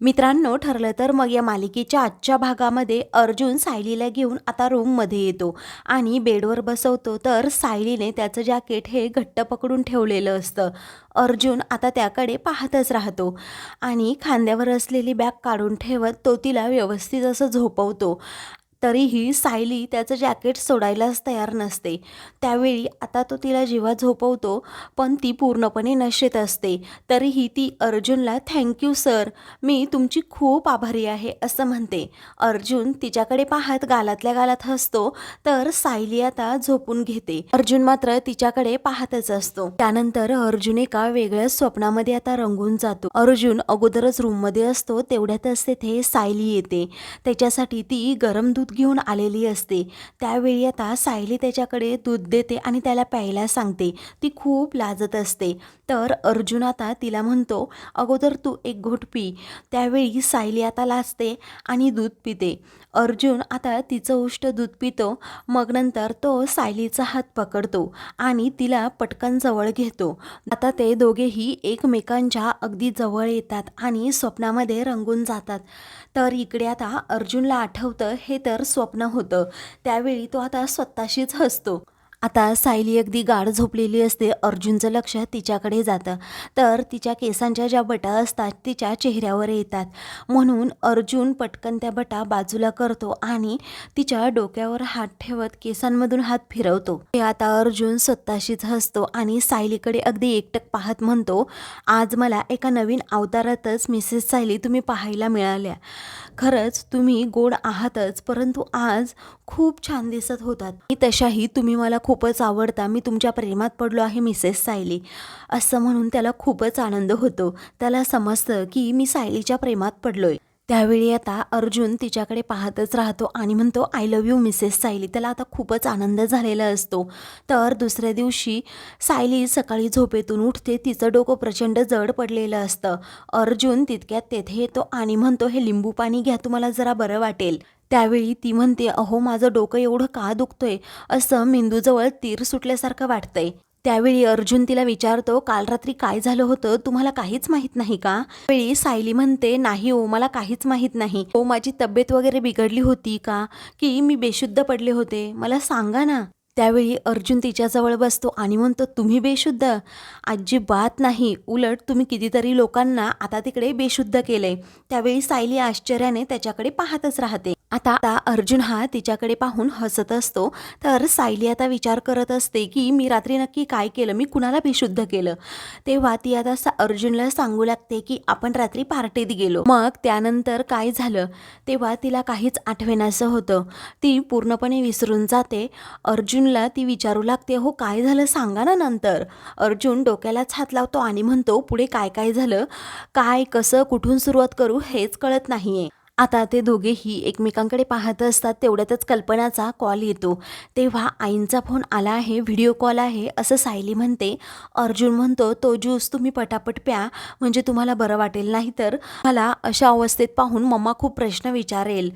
मित्रांनो ठरलं तर मग या मालिकेच्या आजच्या भागामध्ये अर्जुन सायलीला घेऊन आता रूममध्ये येतो आणि बेडवर बसवतो. तर सायलीने त्याचं जॅकेट हे घट्ट पकडून ठेवलेलं असतं. अर्जुन आता त्याकडे पाहतच राहतो आणि खांद्यावर असलेली बॅग काढून ठेवत तो तिला व्यवस्थित असं झोपवतो. तरीही सायली त्याचं जॅकेट सोडायलाच तयार नसते. त्यावेळी आता तो तिला जेव्हा झोपवतो पण ती पूर्णपणे नशेत असते. तरीही ती अर्जुनला थँक्यू सर मी तुमची खूप आभारी आहे असं म्हणते. अर्जुन तिच्याकडे पाहत गालातल्या गालात हसतो तर सायली आता झोपून घेते. अर्जुन मात्र तिच्याकडे पाहतच असतो. त्यानंतर अर्जुन एका वेगळ्या स्वप्नामध्ये आता रंगून जातो. अर्जुन अगोदरच रूममध्ये असतो तेवढ्यातच तेथे सायली येते. त्याच्यासाठी ती गरम दूध घेऊन आलेली असते. त्यावेळी आता सायली त्याच्याकडे दूध देते आणि त्याला प्यायला सांगते. ती खूप लाजत असते. तर अर्जुन आता तिला म्हणतो अगोदर तू एक घोट पी. त्यावेळी सायली आता लाजते आणि दूध पिते. अर्जुन आता तिचं उष्ट दूध पितो. मग नंतर तो सायलीचा हात पकडतो आणि तिला पटकन जवळ घेतो. आता ते दोघेही एकमेकांच्या अगदी जवळ येतात आणि स्वप्नामध्ये रंगून जातात. तर इकडे आता अर्जुनला आठवतं हे तर स्वप्न होतं. त्यावेळी तो आता स्वतःशीच हसतो. आता सायली अगदी गाढ झोपलेली असते. अर्जुनचं लक्ष तिच्याकडे जातं. तर तिच्या केसांच्या ज्या बटा असतात तिच्या चेहऱ्यावर येतात. म्हणून अर्जुन पटकन त्या बटा बाजूला करतो आणि तिच्या डोक्यावर हात ठेवत केसांमधून हात फिरवतो. ते आता अर्जुन स्वतःशीच हसतो आणि सायलीकडे अगदी एकटक पाहत म्हणतो आज मला एका नवीन अवतारातच मिसेस सायली तुम्ही पाहायला मिळाल्या. खरंच तुम्ही गोड आहातच परंतु आज खूप छान दिसत होतात. तशाही तुम्ही मला खूपच आवडता. मी तुमच्या प्रेमात पडलो आहे मिसेस सायली. असं म्हणून त्याला खूपच आनंद होतो. त्याला समजतं की मी सायलीच्या प्रेमात पडलोय. त्यावेळी आता अर्जुन तिच्याकडे पाहतच राहतो आणि म्हणतो I love you Mrs Sayali त्याला आता खूपच आनंद झालेला असतो. तर दुसऱ्या दिवशी सायली सकाळी झोपेतून उठते तिचं डोकं प्रचंड जड पडलेलं असतं. अर्जुन तितक्यात तेथे येतो आणि म्हणतो हे लिंबू पाणी घ्या तुम्हाला जरा बरं वाटेल. त्यावेळी ती म्हणते अहो माझं डोकं एवढं का दुखतंय? असं मेंदूजवळ तीर सुटल्यासारखं वाटतंय. त्यावेळी अर्जुन तिला विचारतो काल रात्री काय झालं होतं? तुम्हाला काहीच माहीत नाही का? वेळी सायली म्हणते नाही ओ मला काहीच माहीत नाही. हो माझी तब्येत वगैरे बिघडली होती का? की मी बेशुद्ध पडले होते? मला सांगा ना. त्यावेळी अर्जुन तिच्याजवळ बसतो आणि म्हणतो तुम्ही बेशुद्ध? अजिबात नाही. उलट तुम्ही कितीतरी लोकांना आता तिकडे बेशुद्ध केलंय. त्यावेळी सायली आश्चर्याने त्याच्याकडे पाहतच राहते. आता आता अर्जुन हा तिच्याकडे पाहून हसत असतो. तर सायली आता विचार करत असते की मी रात्री नक्की काय केलं? मी कुणाला बेशुद्ध केलं? तेव्हा ती आता सा- अर्जुनला सांगू लागते की आपण रात्री पार्टीत गेलो. मग त्यानंतर काय झालं? तेव्हा तिला काहीच आठवेनासं होतं. ती पूर्णपणे विसरून जाते. अर्जुनला ती विचारू लागते हो काय झालं? सांगा ना नंतर. अर्जुन डोक्यालाच हात लावतो आणि म्हणतो पुढे काय काय झालं? काय कसं कुठून सुरुवात करू? हेच कळत नाहीये. आता ते दोघेही एकमेकांकडे पाहत असतात तेवढ्यातच कल्पनाचा कॉल येतो. तेव्हा आईंचा फोन आला आहे व्हिडिओ कॉल आहे असं सायली म्हणते. अर्जुन म्हणतो तो ज्यूस तुम्ही पटापट प्या म्हणजे तुम्हाला बरं वाटेल. नाही तर मला अशा अवस्थेत पाहून मम्मा खूप प्रश्न विचारेल.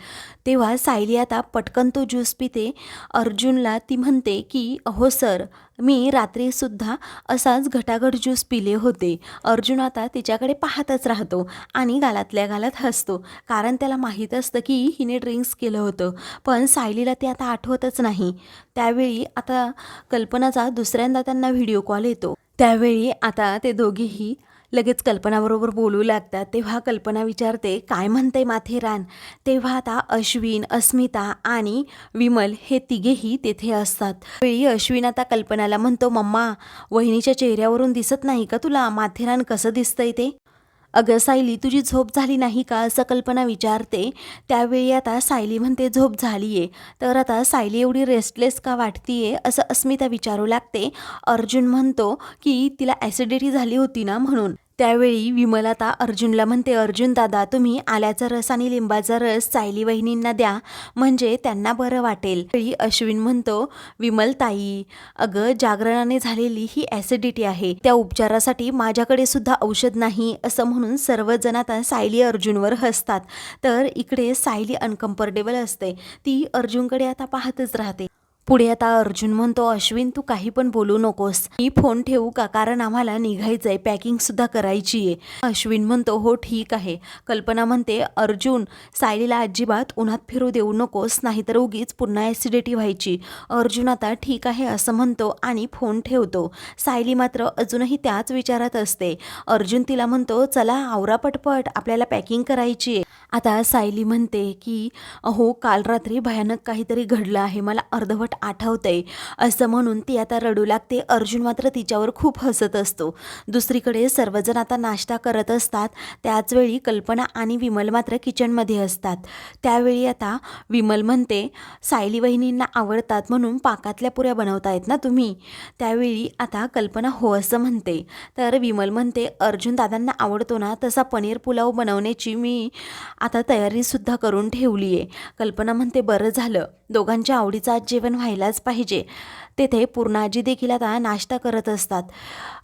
तेव्हा सायली आता पटकन तो ज्यूस पिते. अर्जुनला ती म्हणते की अहो सर मी रात्रीसुद्धा असाच घटाघट ज्यूस पिले होते. अर्जुन आता तिच्याकडे पाहतच राहतो आणि गालातल्या गालात हसतो. कारण त्याला माहीत असतं की हिने ड्रिंक्स केलं होतं. पण सायलीला ते आता आठवतच नाही. त्यावेळी आता कल्पनाचा दुसऱ्यांदा त्यांना व्हिडिओ कॉल येतो. त्यावेळी आता ते दोघेही लगेच कल्पनाबरोबर बोलू लागतात. तेव्हा कल्पना विचारते काय म्हणते माथेरान? तेव्हा आता अश्विन अस्मिता आणि विमल हे तिघेही तेथे असतात. वेळी अश्विन आता कल्पनाला म्हणतो मम्मा वहिनीच्या चेहऱ्यावरून दिसत नाही का तुला? माथेरान कसं दिसतंय ते? अगं सायली तुझी झोप झाली नाही का? असं कल्पना विचारते. त्यावेळी आता सायली म्हणते झोप झाली आहे तर आता सायली एवढी रेस्टलेस का वाटतीये? असं अस्मिता विचारू लागते. अर्जुन म्हणतो की तिला ॲसिडिटी झाली होती ना म्हणून. त्यावेळी विमल आता अर्जुनला म्हणते अर्जुन दादा तुम्ही आल्याचा रस आणि लिंबाचा रस सायली वहिनींना द्या म्हणजे त्यांना बरं वाटेल. वेळी अश्विन म्हणतो विमल ताई अगं जागरणाने झालेली ही ॲसिडिटी आहे. त्या उपचारासाठी माझ्याकडे सुद्धा औषध नाही असं म्हणून सर्वजण आता सायली अर्जुनवर हसतात. तर इकडे सायली अनकम्फर्टेबल असते. ती अर्जुनकडे आता पाहतच राहते. पुढे आता अर्जुन म्हणतो अश्विन तू काही पण बोलू नकोस. मी फोन ठेवू का? कारण आम्हाला निघायचंय पॅकिंग सुद्धा करायची आहे अश्विन म्हणतो हो ठीक आहे. कल्पना म्हणते अर्जुन सायलीला अजिबात उन्हात फिरू देऊ नकोस नाहीतर उगीच पुन्हा ॲसिडिटी व्हायची. अर्जुन आता ठीक आहे असं म्हणतो आणि फोन ठेवतो. सायली मात्र अजूनही त्याच विचारात असते. अर्जुन तिला म्हणतो चला आवरा पटपट आपल्याला पॅकिंग करायची आहे आता सायली म्हणते की अहो काल रात्री भयानक काहीतरी घडलं आहे मला अर्धवट आठवतंय. असं म्हणून ती आता रडू लागते. अर्जुन मात्र तिच्यावर खूप हसत असतो. दुसरीकडे सर्वजण आता नाश्ता करत असतात. त्याचवेळी कल्पना आणि विमल मात्र किचनमध्ये असतात. त्यावेळी आता विमल म्हणते सायली वहिनींना आवडतात म्हणून पाकातल्या पुऱ्या बनवतायत ना तुम्ही? त्यावेळी आता कल्पना हो असं म्हणते. तर विमल म्हणते अर्जुन दादांना आवडतो ना तसा पनीर पुलाव बनवण्याची मी आता तयारीसुद्धा करून ठेवली आहे कल्पना म्हणते बरं झालं. दोघांच्या आवडीचं आज जेवण व्हायलाच पाहिजे. तेथे पूर्णाजी देखील आता नाश्ता करत असतात.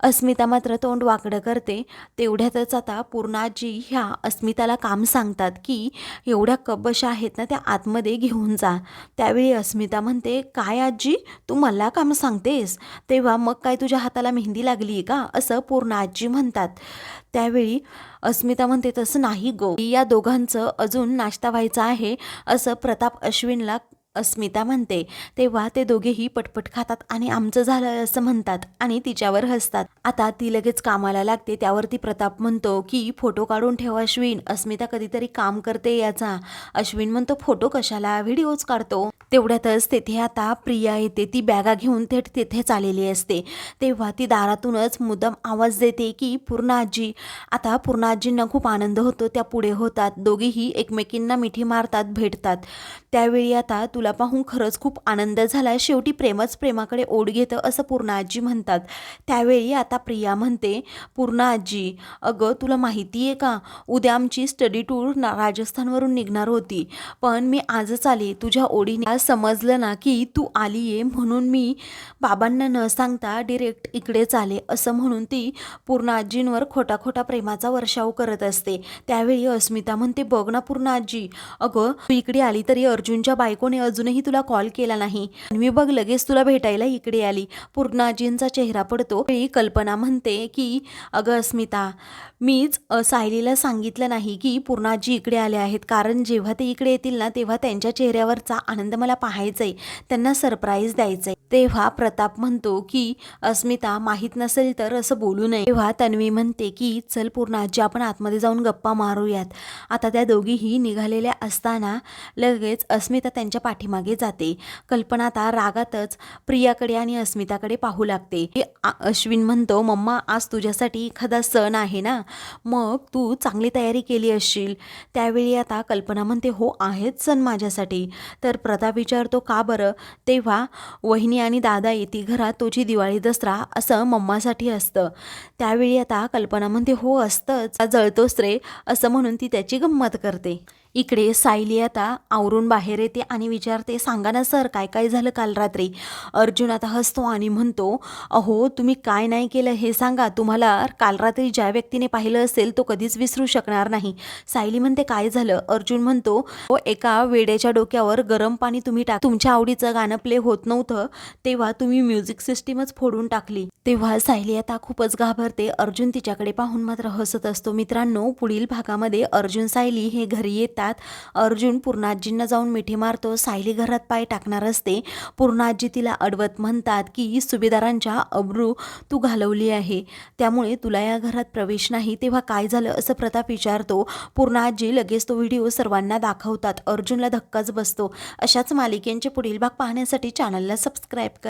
अस्मिता मात्र तोंड वाकडं करते. तेवढ्यातच आता पूर्णाजी ह्या अस्मिताला काम सांगतात की एवढ्या कबशा आहेत ना त्या आतमध्ये घेऊन जा. त्यावेळी अस्मिता म्हणते काय आजी तू मला काम सांगतेस? तेव्हा मग काय तुझ्या हाताला मेहंदी लागली आहे का? असं पूर्णाजी म्हणतात. त्यावेळी अस्मिता म्हणते तसं नाही गो. या दोघांचं अजून नाश्ता व्हायचा आहे. असं प्रताप अश्विनला अस्मिता म्हणते तेव्हा ते दोघेही पटपट खातात आणि आमचं झालं असं म्हणतात आणि तिच्यावर हसतात. आता ती लगेच कामाला लागते त्यावरती प्रताप म्हणतो की फोटो काढून ठेव अश्विन अस्मिता कधीतरी काम करते याचा. अश्विन म्हणतो फोटो कशाला? व्हिडिओज काढतो. तेवढ्यातच तेथे आता प्रिया येते. ती बॅगा घेऊन थेट तेथेच आलेली असते. तेव्हा ती दारातूनच मुद्दाम आवाज देते की पूर्ण आजी. आता पूर्ण आजींना खूप आनंद होतो. त्या पुढे होतात. दोघीही एकमेकींना मिठी मारतात भेटतात. त्यावेळी आता तुला पाहून खरंच खूप आनंद झाला. शेवटी प्रेमच प्रेमाकडे ओढ घेतं असं पूर्ण आजी म्हणतात. त्यावेळी आता प्रिया म्हणते पूर्ण आजी अगं तुला माहिती आहे का? उद्या आमची स्टडी टूर राजस्थानवरून निघणार होती. पण मी आजच आली. तुझ्या ओढीने समजलं ना की तू आली आहे म्हणून मी बाबांना न सांगता डिरेक्ट इकडेच आले. असं म्हणून ती पूर्ण आजींवर खोटा खोटा प्रेमाचा वर्षाव करत असते. त्यावेळी अस्मिता म्हणते बघ ना पूर्ण आजी. अगं तू इकडे आली तरी अर्जुनच्या बायकोने अजूनही तुला कॉल केला नाही. आणि मी बघ लगेच तुला भेटायला इकडे आली. पूर्ण आजींचा चेहरा पडतो. वेळी कल्पना म्हणते की अगं अस्मिता मीच सायलीला सांगितलं नाही की पूर्णाजी इकडे आले आहेत. कारण जेव्हा ते इकडे येतील ना तेव्हा त्यांच्या चेहऱ्यावरचा आनंद मला पाहायचं आहे त्यांना सरप्राईज द्यायचं आहे तेव्हा प्रताप म्हणतो की अस्मिता माहीत नसेल तर असं बोलू नये. तेव्हा तन्वी म्हणते की चल पूर्णाजी आपण आतमध्ये जाऊन गप्पा मारूयात. आता त्या दोघीही निघालेल्या असताना लगेच अस्मिता त्यांच्या पाठीमागे जाते. कल्पना आता रागातच प्रियाकडे आणि अस्मिताकडे पाहू लागते. हे अश्विन म्हणतो मम्मा आज तुझ्यासाठी एखादा सण आहे ना? मग तू चांगली तयारी केली असशील. त्यावेळी आता कल्पना म्हणते हो आहेत सण माझ्यासाठी. तर प्रताप विचारतो का बरं? तेव्हा वहिनी आणि दादा येते घरात तुझी दिवाळी दसरा असं मम्मासाठी असतं. त्यावेळी आता कल्पना म्हणते हो असतंच. जळतोस रे असं म्हणून ती त्याची गंमत करते. इकडे सायली आता आवरून बाहेर येते आणि विचारते सांगा ना सर काय काय झालं काल रात्री? अर्जुन आता हसतो आणि म्हणतो अहो तुम्ही काय नाही केलं हे सांगा. तुम्हाला काल रात्री ज्या व्यक्तीने पाहिलं असेल तो कधीच विसरू शकणार नाही. सायली म्हणते काय झालं? अर्जुन म्हणतो हो, एका वेड्याच्या डोक्यावर गरम पाणी तुम्ही टाक. तुमच्या आवडीचं गाणं प्ले होत नव्हतं तेव्हा तुम्ही म्युझिक सिस्टीमच फोडून टाकली. तेव्हा सायली आता खूपच घाबरते. अर्जुन तिच्याकडे पाहून मात्र हसत असतो. मित्रांनो पुढील भागामध्ये अर्जुन सायली हे घरी येतात. येतात अर्जुन पूर्णाजींना जाऊन मिठी मारतो. सायली घरात पाय टाकणार असते. पूर्णाजी तिला अडवत म्हणतात की सुभेदारांच्या अब्रू तू घालवली आहे. त्यामुळे तुला या घरात प्रवेश नाही. तेव्हा काय झालं? असं प्रताप विचारतो. पूर्णाजी लगेच तो व्हिडिओ सर्वांना दाखवतात. अर्जुनला धक्काच बसतो. अशाच मालिकेंचे पुढील भाग पाहण्यासाठी चॅनलला सबस्क्राईब कर.